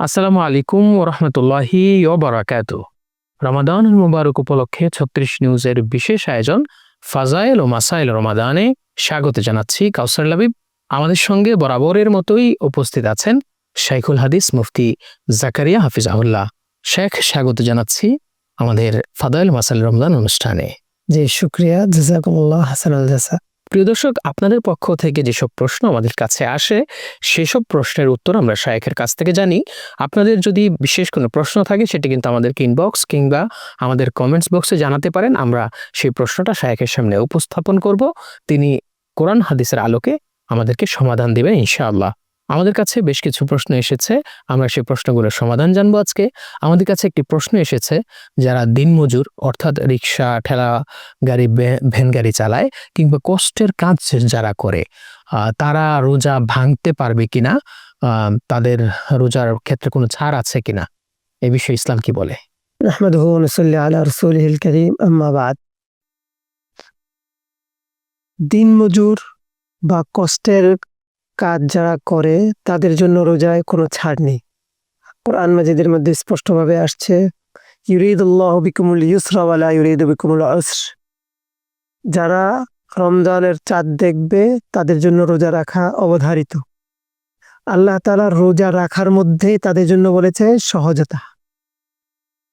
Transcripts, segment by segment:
আসসালামু আলাইকুম ওরহমতুল্লাহি ওবরাকাত। রমাদান মুবারক উপলক্ষে ছত্রিশ নিউজের বিশেষ আয়োজন ফাজাইল ও মাসাইল রমাদানে স্বাগত জানাচ্ছি কাউসার লাবিব। আমাদের সঙ্গে বরাবরের মতোই উপস্থিত আছেন শাইখুল হাদিস মুফতি জাকারিয়া হাফিজ হাফিজাহুল্লাহ। শেখ, স্বাগত জানাচ্ছি আমাদের ফাদাইল মাসাইল রমজান অনুষ্ঠানে। জি, শুক্রিয়া। জাজাকুমুল্লাহ হাসান আল জাসা প্রিয় দর্শক, আপনাদের পক্ষ থেকে যেসব প্রশ্ন আমাদের কাছে আসে, সেসব প্রশ্নের উত্তর আমরা শায়েখের কাছ থেকে জানি। আপনাদের যদি বিশেষ কোনো প্রশ্ন থাকে, সেটি কিন্তু আমাদেরকে ইনবক্স কিংবা আমাদের কমেন্টস বক্সে জানাতে পারেন। আমরা সেই প্রশ্নটা শায়েখের সামনে উপস্থাপন করব। তিনি কোরআন হাদিসের আলোকে আমাদেরকে সমাধান দেবেন ইনশাআল্লাহ। আমাদের কাছে বেশ কিছু প্রশ্ন এসেছে। আমরা সেই প্রশ্নগুলোর সমাধান জানব আজকে। আমাদের কাছে একটি প্রশ্ন এসেছে, যারা দিনমজুর, অর্থাৎ রিক্সা, ঠেলা গাড়ি ভ্যা- ভ্যান গাড়ি চালায় কিংবা কষ্টের কাজ যারা করে তারা রোজা ভাঙতে পারবে কিনা? তাদের রোজার ক্ষেত্রে কোনো ছাড় আছে কিনা? এ বিষয়ে ইসলাম কি বলে? দিনমজুর বা কষ্টের কাজ যারা করে, তাদের জন্য রোজায় কোনো ছাড় নেই। কোরআন মাজিদের মধ্যে স্পষ্টভাবে আসছে, ইউরিদুল্লাহ বিকুমুল ইউসরা ওয়ালা ইউরিদু বিকুমুল উসর। যারা রমজানের চাঁদ দেখবে, তাদের জন্য রোজা রাখা অবধারিত। আল্লাহ তালা রোজা রাখার মধ্যেই তাদের জন্য বলেছে সহজতা।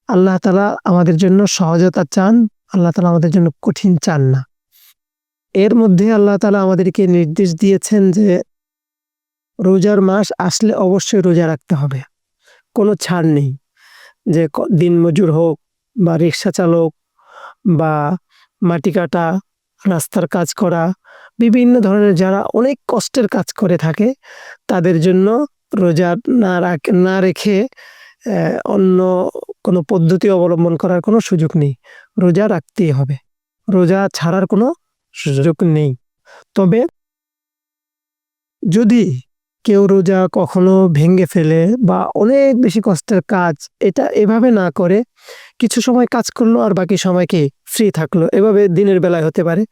আল্লাহ তালা আমাদের জন্য সহজতা চান, আল্লাহ তালা আমাদের জন্য কঠিন চান না। এর মধ্যে আল্লাহ তালা আমাদেরকে নির্দেশ দিয়েছেন যে রোজার মাস আসলে অবশ্যই রোজা রাখতে হবে। কোনো ছাড় নেই যে দিনমজুর হোক বা রিক্সা চালক বা মাটি কাটা, রাস্তার কাজ করা, বিভিন্ন ধরনের যারা অনেক কষ্টের কাজ করে থাকে, তাদের জন্য রোজা না রাখ, না রেখে অন্য কোনো পদ্ধতি অবলম্বন করার কোনো সুযোগ নেই। রোজা রাখতেই হবে। রোজা ছাড়ার কোনো সুযোগ নেই। তবে যদি কেউ রোজা কখনো ভেঙে ফেলে বা অনেক বেশি কষ্টের কাজ এটা এভাবে না করে কিছু সময় কাজ করল আর বাকি সময়কে ফ্রি থাকল। এভাবে দিনের বেলায় হতে পারে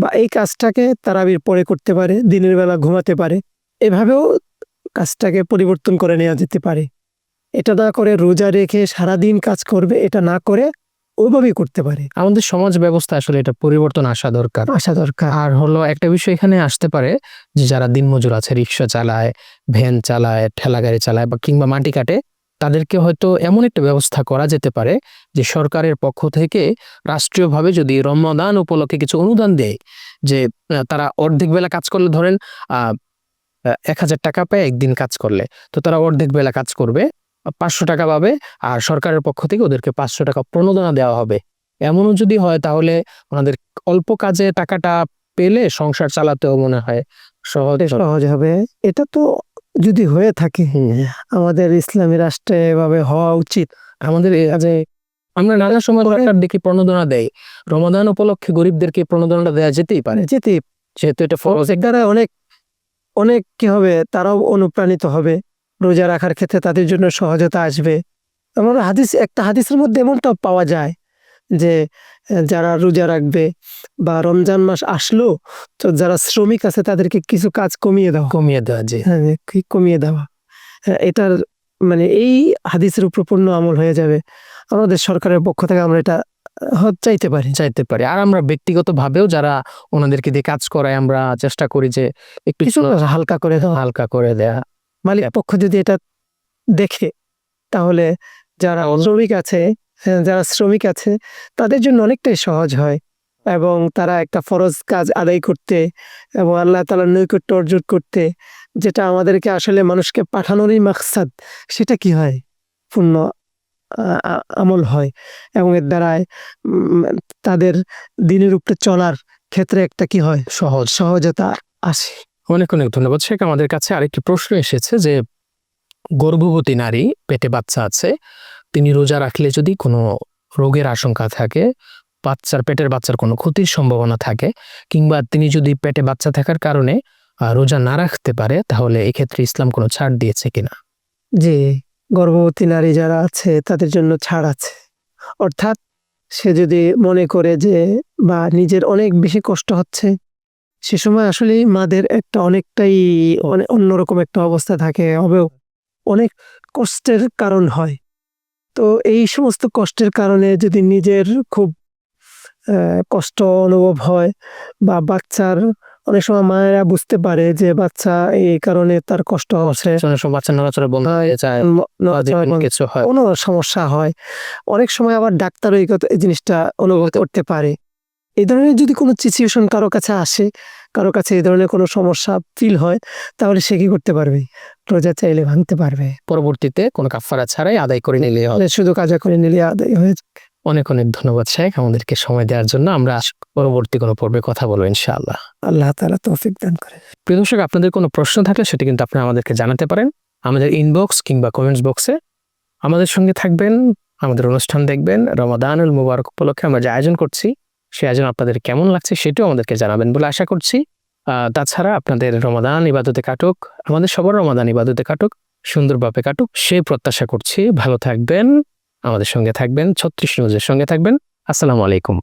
বা এই কাজটাকে তারাবির পরে করতে পারে, দিনের বেলা ঘুমাতে পারে। এভাবেও কাজটাকে পরিবর্তন করে নেওয়া যেতে পারে। এটা না করে রোজা রেখে সারাদিন কাজ করবে, এটা না করে ওইভাবেই করতে পারে। আমাদের সমাজ ব্যবস্থা আসলে এটা পরিবর্তন আসা দরকার। আসা দরকার। আর হলো একটা বিষয় এখানে আসতে পারে যে যারা দিনমজুর আছে রিক্সা চালায় ভ্যান চালায় ঠেলা গাড়ি চালায় বা কিংবা মাটি কাটে তাদেরকে হয়তো এমন একটা ব্যবস্থা করা যেতে পারে যে সরকারের পক্ষ থেকে রাষ্ট্রীয়ভাবে যদি রমদান উপলক্ষে কিছু অনুদান দেয় যে তারা অর্ধেক বেলা কাজ করলে ধরেন আহ এক হাজার টাকা পায় একদিন কাজ করলে। তো তারা অর্ধেক বেলা কাজ করবে পাঁচশো টাকা পাবে আর সরকারের পক্ষ থেকে ওদেরকে পাঁচশো টাকা প্রণোদনা দেওয়া হবে। এমনও যদি হয় তাহলে ওনাদের অল্প কাজে টাকাটা পেলে সংসার চালাতেও মনে হয়। সহজ সহজ হবে। এটা তো যদি হয়ে থাকে আমাদের ইসলামী রাষ্ট্রে এভাবে হওয়া উচিত। আমাদের যে আমরা নানা সময় সরকার দেখি প্রণোদনা দেয় রমাদান উপলক্ষে গরিবদেরকে প্রণোদনাটা দেওয়া যেতেই পারে। যেতে যেহেতু এটা ফরজ। দ্বারা অনেক অনেক কি হবে তারাও অনুপ্রাণিত হবে। রোজা রাখার ক্ষেত্রে তাদের জন্য সহজতা আসবে। আমার হাদিস একটা হাদিসের মধ্যে এমনটা পাওয়া যায় যে যারা রোজা রাখবে বা রমজান মাস আসলো তো যারা শ্রমিক আছে তাদেরকে কিছু কাজ কমিয়ে দেওয়া। কমিয়ে দেওয়া যে হ্যাঁ কি কমিয়ে দেওয়া। হ্যাঁ, এটার মানে এই হাদিসের উপর পূর্ণ আমল হয়ে যাবে। আমাদের সরকারের পক্ষ থেকে আমরা এটা চাইতে পারি। চাইতে পারি। আর আমরা ব্যক্তিগত ভাবেও যারা ওনাদেরকে দিয়ে কাজ করায় আমরা চেষ্টা করি যে একটু কিছু হালকা করে হালকা করে দেয়া। মালিক পক্ষ যদি এটা দেখে তাহলে যারা শ্রমিক আছে হ্যাঁ, যারা শ্রমিক আছে তাদের জন্য অনেকটাই সহজ হয়। এবং তারা একটা ফরজ কাজ আদায় করতে এবং আল্লাহ তালার নৈকট্য অর্জন করতে যেটা আমাদেরকে আসলে মানুষকে পাঠানোরই মাকসাদ সেটা কি হয়? পূর্ণ আমল হয়। এবং এর দ্বারায় তাদের দিনের উপরে চলার ক্ষেত্রে একটা কি হয়? সহজ। সহজতা আসে। অনেক অনেক ধন্যবাদ। শেখ, আমাদের কাছে আরেকটি প্রশ্ন এসেছে যে, গর্ভবতী নারী, পেটে বাচ্চা আছে, তিনি রোজা রাখলে যদি কোনো রোগের আশঙ্কা থাকে, বাচ্চার, পেটের বাচ্চার কোনো ক্ষতির সম্ভাবনা থাকে, কিংবা তিনি যদি পেটে বাচ্চা থাকার কারণে রোজা না রাখতে পারে, তাহলে এক্ষেত্রে ইসলাম কোনো ছাড় দিয়েছে কিনা? যে গর্ভবতী নারী যারা আছে, তাদের জন্য ছাড় আছে। অর্থাৎ সে যদি মনে করে যে, বা নিজের অনেক বেশি কষ্ট হচ্ছে সে সময় আসলে মাদের একটা অনেকটাই অনে- অন্যরকম একটা অবস্থা থাকে হবে অনেক কষ্টের কারণ হয়। তো এই সমস্ত কষ্টের কারণে যদি নিজের খুব কষ্ট অনুভব হয় বা বাচ্চার অনেক সময় মায়েরা বুঝতে পারে যে বাচ্চা এই কারণে তার কষ্ট হচ্ছে। অনেক সময় বাচ্চা নড়াচড়া বন্ধ হয়ে যায় কিছু হয়। কোনো সমস্যা হয়। অনেক সময় আবার ডাক্তারও এই জিনিসটা অনুভব করতে পারে। এই ধরনের যদি কোনো সিচুয়েশন কারও কাছে আসে কারও কাছে এই ধরনের কোনো সমস্যা ফিল হয় তাহলে সে কি করতে পারবে? রোজা চাইলে ভাঙতে পারবে। পরবর্তীতে কোনো কাফারা ছাড়াই আদায় করে নিলে হবে। শুধু কাজা করে নিলে আদায় হয়ে। অনেক অনেক ধন্যবাদ শেখ। আমাদেরকে সময় দেওয়ার জন্য আমরা পরবর্তী কোনো পর্বে কথা বলব ইনশাআল্লাহ। আল্লাহ তালা তৌফিক দান করে। প্রিয় দর্শক আপনাদের কোনো প্রশ্ন থাকলে সেটি কিন্তু আপনারা আমাদেরকে জানাতে পারেন আমাদের ইনবক্স কিংবা কমেন্টস বক্সে আমাদের সঙ্গে থাকবেন আমাদের অনুষ্ঠান দেখবেন। রমাদানুল মুবারক উপলক্ষে আমরা যে আয়োজন করছি সেই আয়োজন আপনাদের কেমন লাগছে সেটাও আমাদেরকে জানাবেন বলে আশা করছি। তাছাড়া আপনাদের রমাদান ইবাদতে কাটুক, আমাদের সবার রমাদান ইবাদতে কাটুক সুন্দরভাবে কাটুক, সে প্রত্যাশা করছি। ভালো থাকবেন, আমাদের সঙ্গে থাকবেন, ছত্রিশ নিউজের সঙ্গে থাকবেন। আসসালামু আলাইকুম।